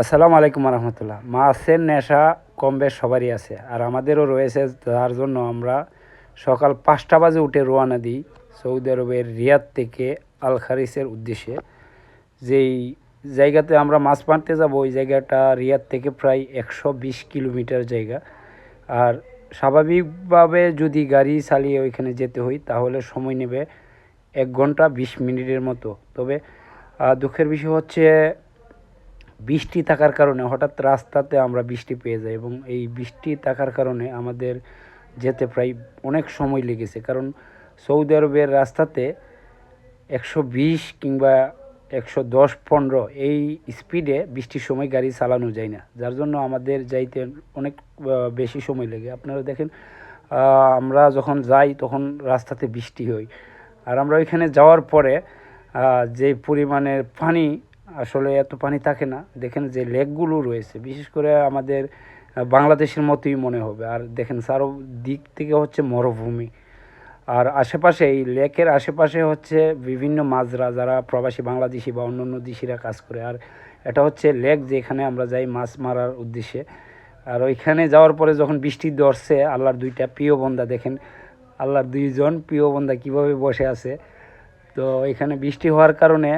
আসসালামু আলাইকুম রহমতুল্লাহ মাছের নেশা কম বেশ সবারই আছে। আর আমাদেরও রয়েছে, তার জন্য আমরা সকাল পাঁচটা বাজে উঠে রোয়ানা দিই সৌদি আরবের রিয়াদ থেকে আল খারিসের উদ্দেশ্যে। যেই জায়গাতে আমরা মাছ মারতে যাব, ওই জায়গাটা রিয়াদ থেকে প্রায় একশো বিশ কিলোমিটার জায়গা। আর স্বাভাবিকভাবে যদি গাড়ি চালিয়ে ওইখানে যেতে হয়, তাহলে সময় নেবে এক ঘণ্টা বিশ মিনিটের মতো। তবে দুঃখের বিষয় হচ্ছে বৃষ্টি থাকার কারণে হঠাৎ রাস্তাতে আমরা বৃষ্টি পেয়ে যাই এবং এই বৃষ্টি থাকার কারণে আমাদের যেতে প্রায় অনেক সময় লেগেছে। কারণ সৌদি আরবের রাস্তাতে একশো বিশ কিংবা একশো দশ পনেরো এই স্পিডে বৃষ্টির সময় গাড়ি চালানো যায় না। যার জন্য আমাদের যাইতে অনেক বেশি সময় লাগে। আপনারা দেখেন আমরা যখন যাই তখন রাস্তাতে বৃষ্টি হয়। আর আমরা ওইখানে যাওয়ার পরে যে পরিমাণের পানি আসলে এত পানি থাকে না। দেখেন যে লেকগুলো রয়েছে, বিশেষ করে আমাদের বাংলাদেশের মতোই মনে হবে। আর দেখেন চারো দিক থেকে হচ্ছে মরুভূমি। আর আশেপাশে, এই লেকের আশেপাশে হচ্ছে বিভিন্ন মাছরা, যারা প্রবাসী বাংলাদেশি বা অন্য অন্য দেশিরা কাজ করে। আর এটা হচ্ছে লেক যেখানে আমরা যাই মাছ মারার উদ্দেশ্যে। আর ওইখানে যাওয়ার পরে যখন বৃষ্টি ধরছে, আল্লাহর দুইটা প্রিয় বন্দা দেখেন। আল্লাহর দুইজন প্রিয় বন্দা কীভাবে বসে আছে। তো এখানে বৃষ্টি হওয়ার কারণে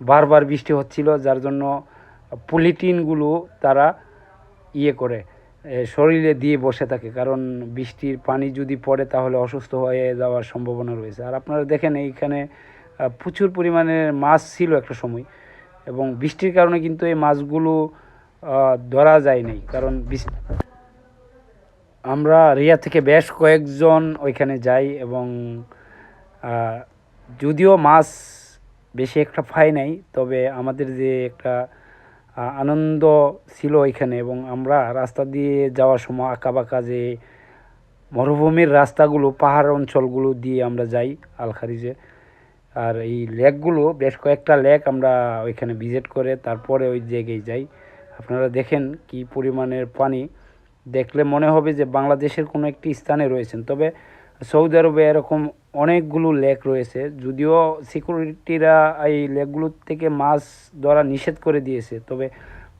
বারবার বৃষ্টি হচ্ছিল, যার জন্য পলিটিনগুলো তারা ইয়ে করে শরীরে দিয়ে বসে থাকে। কারণ বৃষ্টির পানি যদি পড়ে তাহলে অসুস্থ হয়ে যাওয়ার সম্ভাবনা রয়েছে। আর আপনারা দেখেন, এইখানে প্রচুর পরিমাণে মাছ ছিল একটা সময় এবং বৃষ্টির কারণে কিন্তু এই মাছগুলো ধরা যায় নাই। কারণ আমরা রিয়া থেকে বেশ কয়েকজন ওইখানে যাই এবং যদিও মাছ বেশি একটা পাই নাই, তবে আমাদের যে একটা আনন্দ ছিল ওইখানে এবং আমরা রাস্তা দিয়ে যাওয়ার সময় আঁকা বাঁকা যে মরুভূমির রাস্তাগুলো, পাহাড় অঞ্চলগুলো দিয়ে আমরা যাই আলখারিজে। আর এই লেকগুলো বেশ কয়েকটা লেক আমরা ওইখানে ভিজিট করে তারপরে ওই জায়গায় যাই। আপনারা দেখেন কি পরিমাণের পানি। দেখলে মনে হবে যে বাংলাদেশের কোনো একটি স্থানে রয়েছেন, তবে সৌদি আরবে এরকম অনেকগুলো লেক রয়েছে, যদিও সিকিউরিটিরা এই লেকগুলো থেকে মাছ ধরা নিষেধ করে দিয়েছে। তবে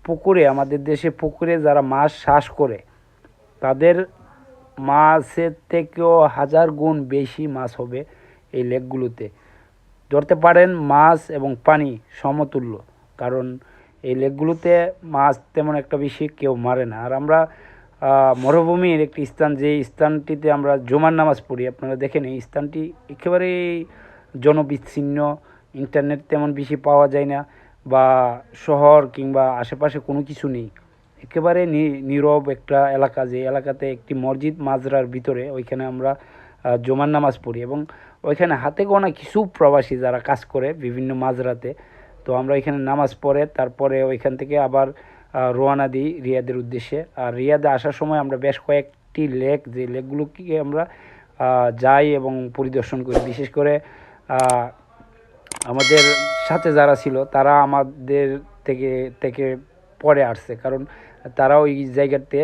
পুকুরে, আমাদের দেশে পুকুরে যারা মাছ চাষ করে, তাদের মাছের থেকেও হাজার গুণ বেশি মাছ হবে এই লেকগুলোতে। ধরতে পারেন, মাছ এবং পানি সমতুল্য, কারণ এই লেকগুলোতে মাছ তেমন একটা বেশি কেউ মারে না। আর আমরা মরুভূমির একটি স্থান, যে স্থানটিতে আমরা জুমার নামাজ পড়ি, আপনারা দেখেন এই স্থানটি একেবারেই জনবিচ্ছিন্ন ইন্টারনেট তেমন বেশি পাওয়া যায় না, বা শহর কিংবা আশেপাশে কোনো কিছু নেই। একেবারে নীরব একটা এলাকা, যে এলাকাতে একটি মসজিদ মাজরার ভিতরে, ওইখানে আমরা জুমার নামাজ পড়ি এবং ওইখানে হাতে গোনা কিছু প্রবাসী যারা কাজ করে বিভিন্ন মাজরাতে, তো আমরা এখানে নামাজ পড়ে, তারপরে ওইখান থেকে আবার রওনা দিই রিয়াদের উদ্দেশ্যে। আর রিয়াদে আসার সময় আমরা বেশ কয়েকটি লেক, যে লেকগুলোকে আমরা যাই এবং পরিদর্শন করি। বিশেষ করে আমাদের সাথে যারা ছিল, তারা আমাদের থেকে থেকে পরে আসছে। কারণ তারা ওই জায়গাতে